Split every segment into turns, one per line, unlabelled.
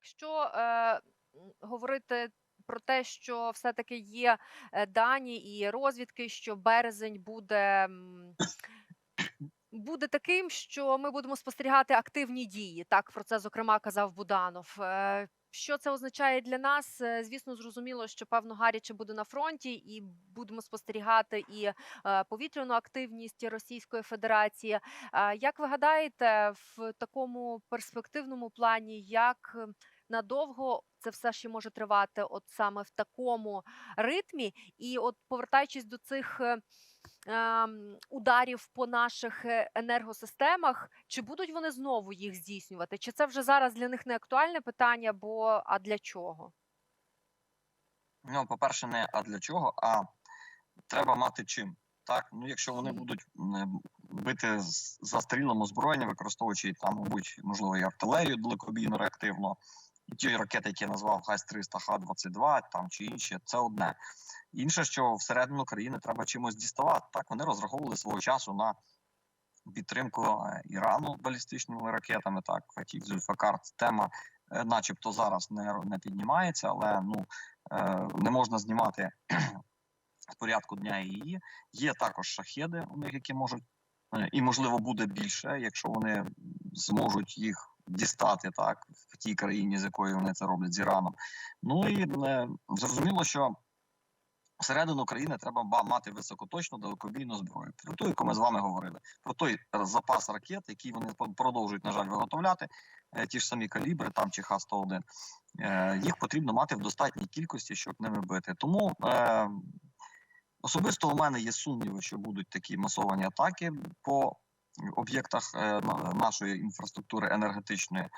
Якщо е, говорити про те, що все-таки є е, дані і розвідки, що березень буде. Буде таким, що ми будемо спостерігати активні дії. Так про це зокрема казав Буданов. Е, Що це означає для нас? Е, Звісно, зрозуміло, що певно гаряче буде на фронті, і будемо спостерігати і е, повітряну активність Російської Федерації. Як ви гадаєте, в такому перспективному плані, як е, надовго це все ще може тривати, от саме в такому ритмі? І от повертаючись до цих е, ем, ударів по наших е, енергосистемах, чи будуть вони знову їх здійснювати? Чи це вже зараз для них не актуальне питання? Бо а для чого?
Ну, по-перше, не а для чого, а треба мати чим. Так, ну якщо вони будуть бити з застрілом озброєння, використовуючи там, мабуть, можливо, і артилерію далекобійно реактивно, і ті ракети, які я назвав Х-300, Х-22 там чи інші, це одне. Інше, що всередину країни треба чимось діставати. Так, вони розраховували свого часу на підтримку е, Ірану балістичними ракетами. Так, Фатіх Зульфакар, тема, е, начебто, зараз не, не піднімається, але ну е, не можна знімати з порядку дня її. Є також шахеди у них, які можуть, і можливо буде більше, якщо вони зможуть їх дістати так в тій країні, з якою вони це роблять з Іраном. Ну і е, зрозуміло, що всередину країни треба мати високоточну далекобійну зброю. Про ту, яку ми з вами говорили, про той запас ракет, який вони продовжують, на жаль, виготовляти, е, ті ж самі калібри, там чи Х-101, е, їх потрібно мати в достатній кількості, щоб ними бити. Тому е, особисто у мене є сумніви, що будуть такі масовані атаки по об'єктах е, нашої інфраструктури енергетичної.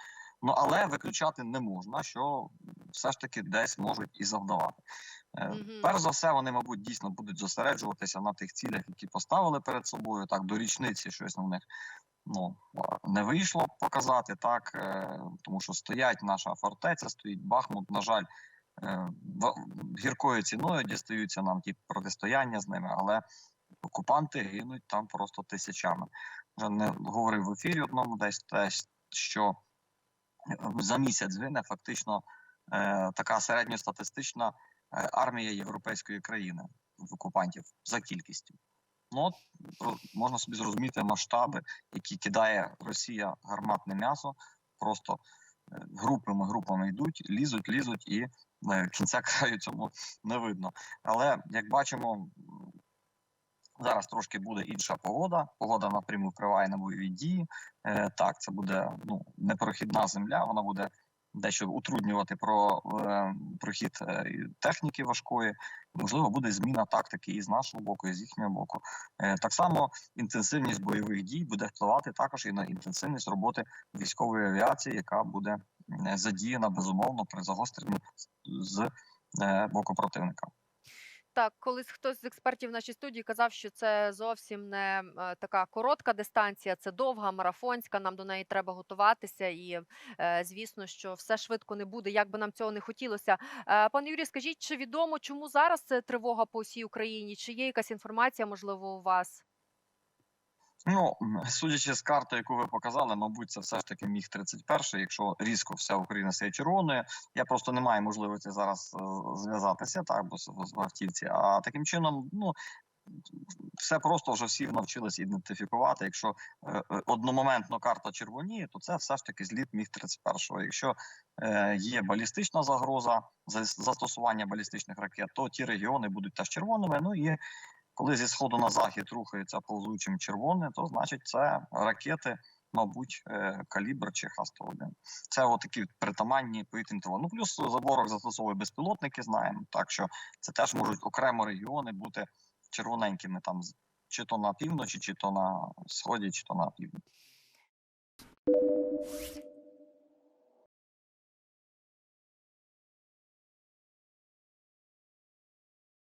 Ну але виключати не можна, що все ж таки десь можуть і завдавати. Е,
Мгм.
Перш за все, вони, мабуть, дійсно будуть зосереджуватися на тих цілях, які поставили перед собою. Так, до річниці щось на них ну, не вийшло показати, так, е, тому що стоять наша фортеця, стоїть Бахмут, на жаль, гіркою ціною дістаються нам ті протистояння з ними, але окупанти гинуть там просто тисячами. Вже не говорив в ефірі одному десь те, що е, за місяць гине фактично е, така середньостатистична е, армія європейської країни в окупантів за кількістю. Ну от можна собі зрозуміти масштаби, які кидає Росія гарматне м'ясо, просто е, групами групами йдуть, лізуть, лізуть, і кінця краю цьому не видно. Але як бачимо, зараз трошки буде інша погода. Погода напряму впливає на бойові дії. Е, так, це буде ну непрохідна земля. Вона буде дещо утруднювати про е, прохід е, техніки важкої. Можливо, буде зміна тактики і з нашого боку, і з їхнього боку. Так само інтенсивність бойових дій буде впливати також і на інтенсивність роботи військової авіації, яка буде задіяна безумовно при загостренні з боку противника.
Так, колись хтось з експертів в нашій студії казав, що це зовсім не е, така коротка дистанція, це довга, марафонська. Нам до неї треба готуватися, і е, звісно, що все швидко не буде, як би нам цього не хотілося. Е, пане Юрій, скажіть, чи відомо, чому зараз це тривога по всій Україні? Чи є якась інформація, можливо, у вас?
Ну, судячи з карти, яку ви показали, мабуть, це все ж таки міг 31 якщо різко вся Україна стає червоною. Я просто не маю можливості зараз е, зв'язатися так, бо в автівці. А таким чином, ну все просто вже всі навчилися ідентифікувати. Якщо е, е, одномоментно карта червоніє, то це все ж таки зліт міг 31 Якщо е, є балістична загроза за- застосування балістичних ракет, то ті регіони будуть теж червоними. Ну і коли зі сходу на захід рухається повзучим червоне, то значить це ракети, мабуть, е, калібр чи Х-101. Це отакі притаманні повітряні. Ну плюс заборок застосовує безпілотники, знаємо. Так що це теж можуть окремо регіони бути червоненькими там чи то на півночі, чи то на сході, чи то на півдні.